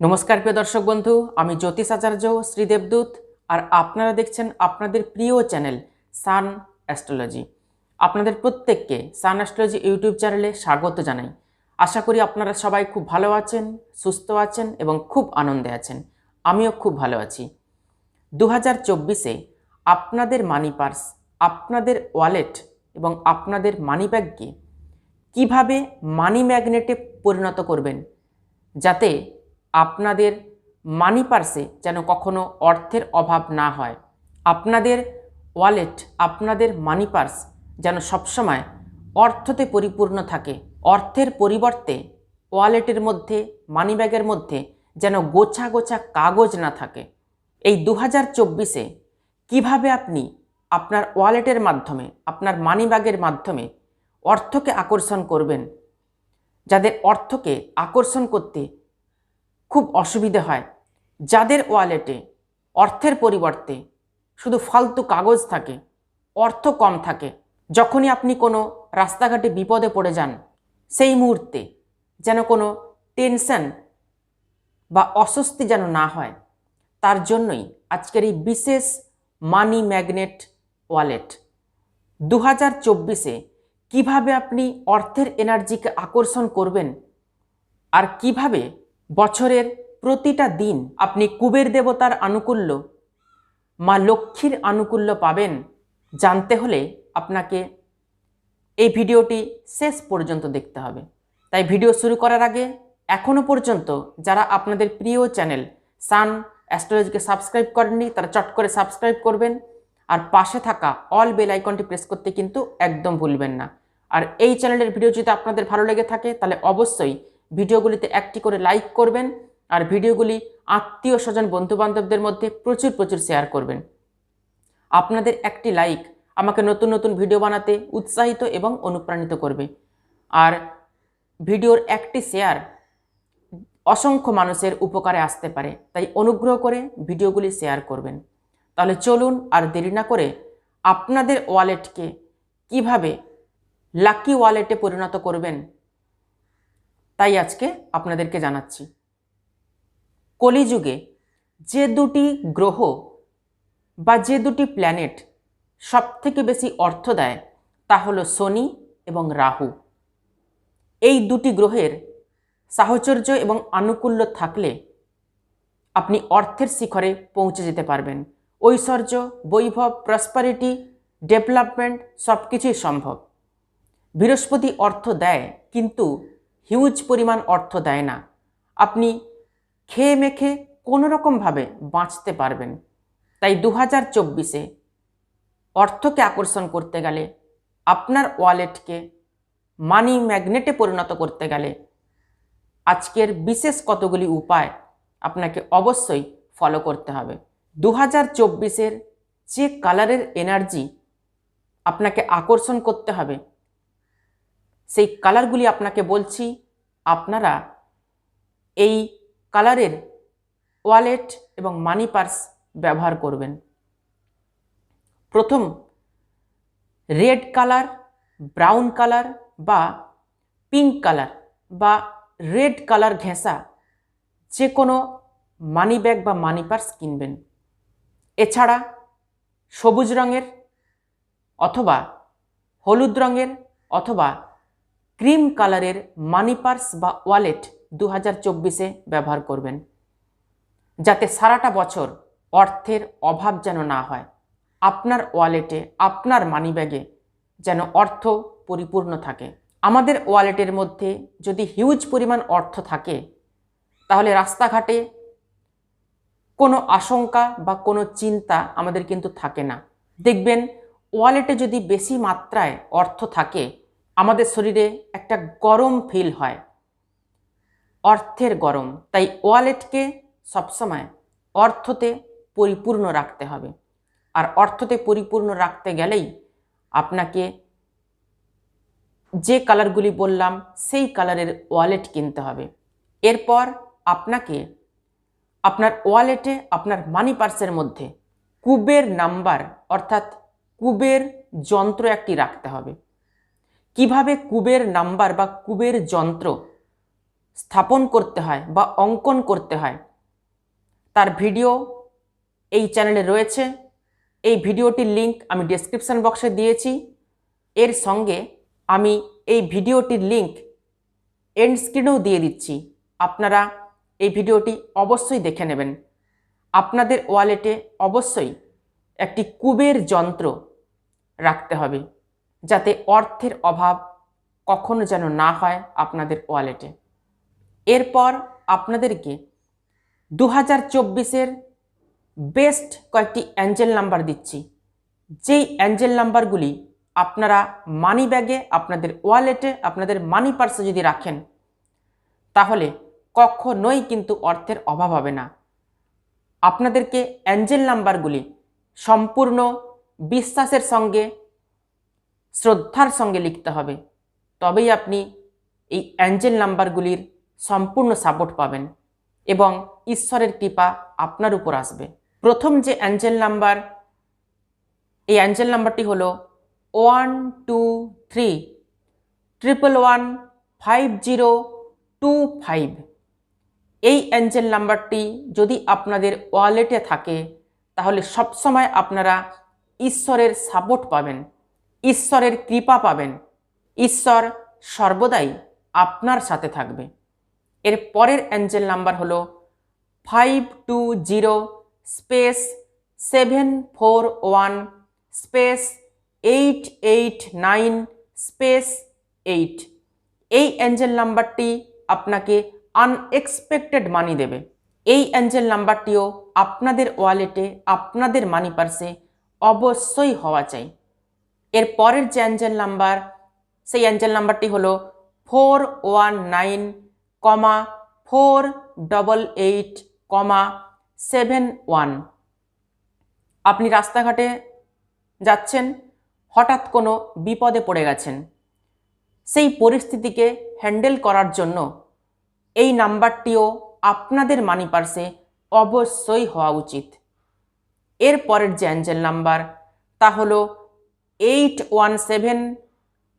নমস্কার প্রিয় দর্শক বন্ধু, আমি জ্যোতিষ আচার্য শ্রীদেবদূত আর আপনারা দেখছেন আপনাদের প্রিয় চ্যানেল সান অ্যাস্ট্রোলজি। আপনাদের প্রত্যেককে সান অ্যাস্ট্রোলজি ইউটিউব চ্যানেলে স্বাগত জানাই। আশা করি আপনারা সবাই খুব ভালো আছেন, সুস্থ আছেন এবং খুব আনন্দে আছেন। আমিও খুব ভালো আছি। দু হাজার চব্বিশে আপনাদের মানি পার্স, আপনাদের ওয়ালেট এবং আপনাদের মানি ব্যাগকে কীভাবে মানি ম্যাগনেটে পরিণত করবেন? যাতে আপনাদের মানি পার্সে যেন কখনো অর্থের অভাব না হয়। আপনাদের ওয়ালেট আপনাদের মানি পার্স যেন সবসময় অর্থতে পরিপূর্ণ থাকে। অর্থের পরিবর্তে ওয়ালেটের মধ্যে মানি ব্যাগের মধ্যে যেন গোছা গোছা কাগজ না থাকে। এই দু হাজার চব্বিশে কীভাবে আপনি আপনার ওয়ালেটের মাধ্যমে, আপনার মানি ব্যাগের মাধ্যমে অর্থকে আকর্ষণ করবেন? যাদের অর্থকে আকর্ষণ করতে খুব অসুবিধে হয়। যাদের ওয়ালেটে অর্থের পরিবর্তে শুধু ফালতু কাগজ থাকে, অর্থ কম থাকে, যখনই আপনি কোনো রাস্তাঘাটে বিপদে পড়ে যান, সেই মুহূর্তে যেন কোনো টেনশন বা অস্বস্তি যেন না হয়, তার জন্যই আজকের এই বিশেষ মানি ম্যাগনেট ওয়ালেট। দু হাজার চব্বিশে কীভাবে আপনি অর্থের এনার্জিকে আকর্ষণ করবেন আর কীভাবে বছরের প্রতিটা দিন আপনি কুবের দেবতার আনুকূল্য, মা লক্ষ্মীর আনুকূল্য পাবেন জানতে হলে আপনাকে এই ভিডিওটি শেষ পর্যন্ত দেখতে হবে। তাই ভিডিও শুরু করার আগে এখনও পর্যন্ত যারা আপনাদের প্রিয় চ্যানেল সান অ্যাস্ট্রোলজিকে সাবস্ক্রাইব করেননি, তারা চট করে সাবস্ক্রাইব করবেন আর পাশে থাকা অল বেল আইকনটি প্রেস করতে কিন্তু একদম ভুলবেন না। আর এই চ্যানেলের ভিডিও যদি আপনাদের ভালো লেগে থাকে, তাহলে অবশ্যই ভিডিওগুলিতে একটি করে লাইক করবেন আর ভিডিওগুলি আত্মীয় স্বজন বন্ধুবান্ধবদের মধ্যে প্রচুর প্রচুর শেয়ার করবেন। আপনাদের একটি লাইক আমাকে নতুন নতুন ভিডিও বানাতে উৎসাহিত এবং অনুপ্রাণিত করবে। আর ভিডিওর একটি শেয়ার অসংখ্য মানুষের উপকারে আসতে পারে, তাই অনুগ্রহ করে ভিডিওগুলি শেয়ার করবেন। তাহলে চলুন আর দেরি না করে আপনাদের ওয়ালেটকে কীভাবে লাকি ওয়ালেটে পরিণত করবেন তাই আজকে আপনাদেরকে জানাচ্ছি। কলিযুগে যে দুটি গ্রহ বা যে দুটি প্ল্যানেট সবথেকে বেশি অর্থ দেয় তা হলো শনি এবং রাহু। এই দুটি গ্রহের সাহচর্য এবং আনুকূল্য থাকলে আপনি অর্থের শিখরে পৌঁছে যেতে পারবেন। ঐশ্বর্য, বৈভব প্রসপারিটি ডেভেলপমেন্ট সব কিছুই সম্ভব। বৃহস্পতি অর্থ দেয় কিন্তু হিউজ পরিমাণ অর্থ দেয় না। আপনি খেয়ে মেখে কোনো রকমভাবে বাঁচতে পারবেন। তাই দু হাজার চব্বিশে অর্থকে আকর্ষণ করতে গেলে, আপনার ওয়ালেটকে মানি ম্যাগনেটে পরিণত করতে গেলে আজকের বিশেষ কতগুলি উপায় আপনাকে অবশ্যই ফলো করতে হবে। দু হাজার চব্বিশের যে কালারের এনার্জি আপনাকে আকর্ষণ করতে হবে সেই কালারগুলি আপনাকে বলছি, আপনারা এই কালারের ওয়ালেট এবং মানি পার্স ব্যবহার করবেন। প্রথম, রেড কালার, ব্রাউন কালার বা পিঙ্ক কালার বা রেড কালার ঘেঁষা যে কোনো মানি ব্যাগ বা মানি পার্স কিনবেন। এছাড়া সবুজ রঙের অথবা হলুদ রঙের অথবা ক্রিম কালারের মানি পার্স বা ওয়ালেট দু হাজার চব্বিশে ব্যবহার করবেন, যাতে সারাটা বছর অর্থের অভাব যেন না হয়। আপনার ওয়ালেটে আপনার মানি ব্যাগে যেন অর্থ পরিপূর্ণ থাকে। আমাদের ওয়ালেটের মধ্যে যদি হিউজ পরিমাণ অর্থ থাকে, তাহলে রাস্তাঘাটে কোনো আশঙ্কা বা কোনো চিন্তা আমাদের কিন্তু থাকে না। দেখবেন, ওয়ালেটে যদি বেশি মাত্রায় অর্থ থাকে আমাদের শরীরে একটা গরম ফিল হয়। অর্থের গরম। তাই ওয়ালেটকে সবসময় অর্থতে পরিপূর্ণ রাখতে হবে। আর অর্থতে পরিপূর্ণ রাখতে গেলেই আপনাকে যে কালারগুলি বললাম, সেই কালারের ওয়ালেট কিনতে হবে। এরপর আপনাকে আপনার ওয়ালেটে আপনার মানি পার্সের মধ্যে কুবের নাম্বার অর্থাৎ কুবের যন্ত্র একটি রাখতে হবে। কীভাবে কুবের নাম্বার বা কুবের যন্ত্র স্থাপন করতে হয় বা অঙ্কন করতে হয়, তার ভিডিও এই চ্যানেলে রয়েছে। এই ভিডিওটির লিংক আমি ডেসক্রিপশন বক্সে দিয়েছি। এর সঙ্গে আমি এই ভিডিওটির লিংক এন্ড স্ক্রিনেও দিয়ে দিচ্ছি। আপনারা এই ভিডিওটি অবশ্যই দেখে নেবেন। আপনাদের ওয়ালেটে অবশ্যই একটি কুবের যন্ত্র রাখতে হবে। যাতে অর্থের অভাব কখনো যেন না হয় আপনাদের ওয়ালেটে। এরপর আপনাদেরকে দু হাজার চব্বিশের বেস্ট কয়েকটি অ্যাঞ্জেল নাম্বার দিচ্ছি। যেই অ্যাঞ্জেল নাম্বারগুলি আপনারা মানি ব্যাগে, আপনাদের ওয়ালেটে, আপনাদের মানি পার্সে যদি রাখেন, তাহলে কখনোই কিন্তু অর্থের অভাব হবে না। আপনাদেরকে অ্যাঞ্জেল নাম্বারগুলি সম্পূর্ণ বিশ্বাসের সঙ্গে শ্রদ্ধার সঙ্গে লিখতে হবে। তবেই আপনি এই অ্যাঞ্জেল নাম্বারগুলির সম্পূর্ণ সাপোর্ট পাবেন এবং ঈশ্বরের কৃপা আপনার উপর আসবে। প্রথম যে অ্যাঞ্জেল নাম্বার এই অ্যাঞ্জেল নাম্বারটি হলো one two three triple one five zero two five এই অ্যাঞ্জেল নাম্বারটি যদি আপনাদের ওয়ালেটে থাকে, তাহলে সবসময় আপনারা ঈশ্বরের সাপোর্ট পাবেন। ঈশ্বরের কৃপা পাবেন। ঈশ্বর সর্বদাই আপনার সাথে থাকবে। এর পরের অ্যাঞ্জেল নাম্বার হলো five two zero space seven four one space eight eight nine space eight এই অ্যাঞ্জেল নাম্বারটি আপনাকে আনএক্সপেক্টেড মানি দেবে। এই অ্যাঞ্জেল নাম্বারটিও আপনাদের ওয়ালেটে আপনাদের মানি পার্সে অবশ্যই হওয়া চাই। এর পরের যে অ্যাঞ্জেল নাম্বার, সেই অ্যাঞ্জেল নাম্বারটি হলো four one nine comma four double eight comma seven one. আপনি রাস্তাঘাটে যাচ্ছেন, হঠাৎ কোনো বিপদে পড়ে গেছেন। সেই পরিস্থিতিকে হ্যান্ডেল করার জন্য এই নাম্বারটিও আপনাদের মানি পার্সে অবশ্যই হওয়া উচিত। এর পরের যে অ্যাঞ্জেল নাম্বার, তা হলো eight one seven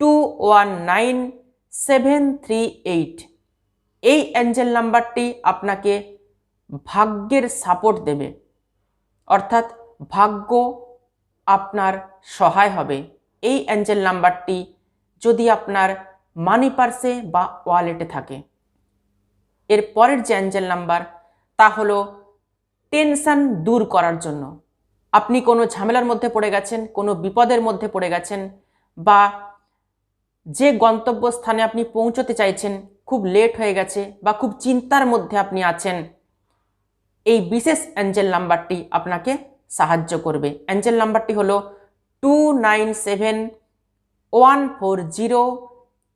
two one nine seven three eight এই অ্যাঞ্জেল নাম্বারটি আপনাকে ভাগ্যের সাপোর্ট দেবে। অর্থাৎ ভাগ্য আপনার সহায় হবে। এই অ্যাঞ্জেল নাম্বারটি যদি আপনার মানি পার্সে বা ওয়ালেটে থাকে। এর পরের যে অ্যাঞ্জেল নাম্বার তা হলো টেনশন দূর করার জন্য। আপনি কোনো ঝামেলার মধ্যে পড়ে গেছেন, কোনো বিপদের মধ্যে পড়ে গেছেন বা যে গন্তব্যস্থানে আপনি পৌঁছতে চাইছেন, খুব লেট হয়ে গেছে বা খুব চিন্তার মধ্যে আপনি আছেন, এই বিশেষ অ্যাঞ্জেল নাম্বারটি আপনাকে সাহায্য করবে। অ্যাঞ্জেল নাম্বারটি হলো two nine seven one four zero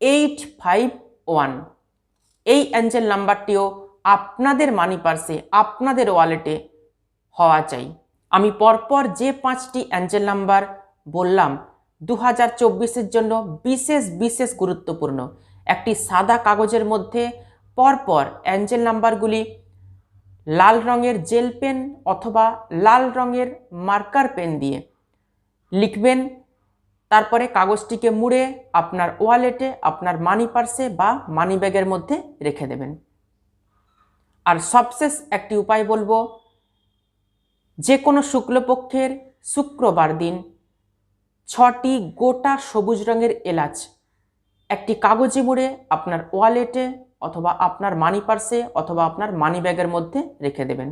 eight five one এই অ্যাঞ্জেল নাম্বারটিও আপনাদের মানি পার্সে আপনাদের ওয়ালেটে হওয়া চাই। আমি পরপর যে পাঁচটি অ্যাঞ্জেল নাম্বার বললাম দু হাজার জন্য বিশেষ বিশেষ গুরুত্বপূর্ণ। একটি সাদা কাগজের মধ্যে পরপর অ্যাঞ্জেল নাম্বারগুলি লাল রঙের জেল পেন অথবা লাল রঙের মার্কার পেন দিয়ে লিখবেন। তারপরে কাগজটিকে মুড়ে আপনার ওয়ালেটে আপনার মানি পার্সে বা মানি ব্যাগের মধ্যে রেখে দেবেন। আর সবশেষ একটি উপায় বলব যে কোনো শুক্লপক্ষের শুক্রবার দিন ছটি গোটা সবুজ রঙের এলাচ, একটি কাগজে মুড়ে আপনার ওয়ালেটে অথবা আপনার মানি পার্সে অথবা আপনার মানি ব্যাগের মধ্যে রেখে দেবেন।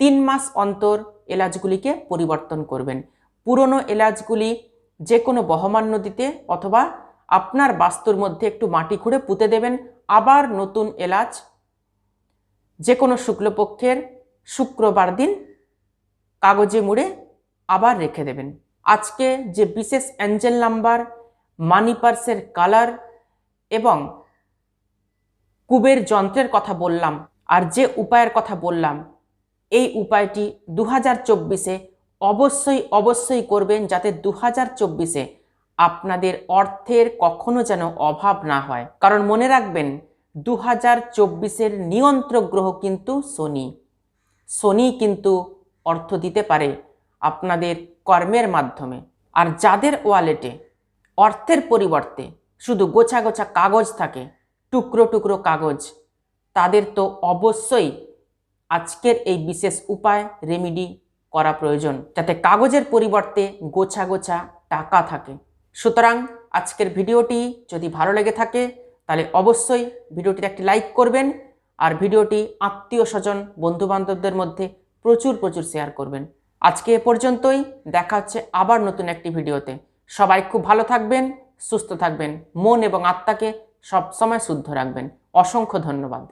তিন মাস অন্তর এলাচগুলিকে পরিবর্তন করবেন। পুরনো এলাচগুলি যে কোনো বহমান নদীতে অথবা আপনার বাস্তুর মধ্যে একটু মাটি খুঁড়ে পুঁতে দেবেন। আবার নতুন এলাচ যে কোনো শুক্লপক্ষের শুক্রবার দিন কাগজে মুড়ে আবার রেখে দেবেন। আজকে যে বিশেষ অ্যাঞ্জেল নাম্বার, মানি পার্সের কালার এবং কুবের যন্ত্রের কথা বললাম আর যে উপায়ের কথা বললাম, এই উপায়টি দু হাজার চব্বিশে অবশ্যই অবশ্যই করবেন যাতে দু হাজার চব্বিশে আপনাদের অর্থের কখনো যেন অভাব না হয়। কারণ মনে রাখবেন দু হাজার চব্বিশের নিয়ন্ত্রক গ্রহ কিন্তু শনি। শনি কিন্তু অর্থ দিতে পারে আপনাদের কর্মের মাধ্যমে। আর যাদের ওয়ালেটে অর্থের পরিবর্তে শুধু গোছা গোছা কাগজ থাকে, টুকরো টুকরো কাগজ, তাদের তো অবশ্যই আজকের এই বিশেষ উপায় রেমিডি করা প্রয়োজন, যাতে কাগজের পরিবর্তে গোছা গোছা টাকা থাকে। সুতরাং আজকের ভিডিওটি যদি ভালো লেগে থাকে, তাহলে অবশ্যই ভিডিওটির একটি লাইক করবেন, আর ভিডিওটি আত্মীয় স্বজন, বন্ধুবান্ধবদের মধ্যে প্রচুর প্রচুর শেয়ার করবেন। আজকে এ পর্যন্তই, দেখা হচ্ছে আবার নতুন একটি ভিডিওতে। সবাই খুব ভালো থাকবেন, সুস্থ থাকবেন, মন এবং আত্মাকে সবসময় শুদ্ধ রাখবেন। অসংখ্য ধন্যবাদ।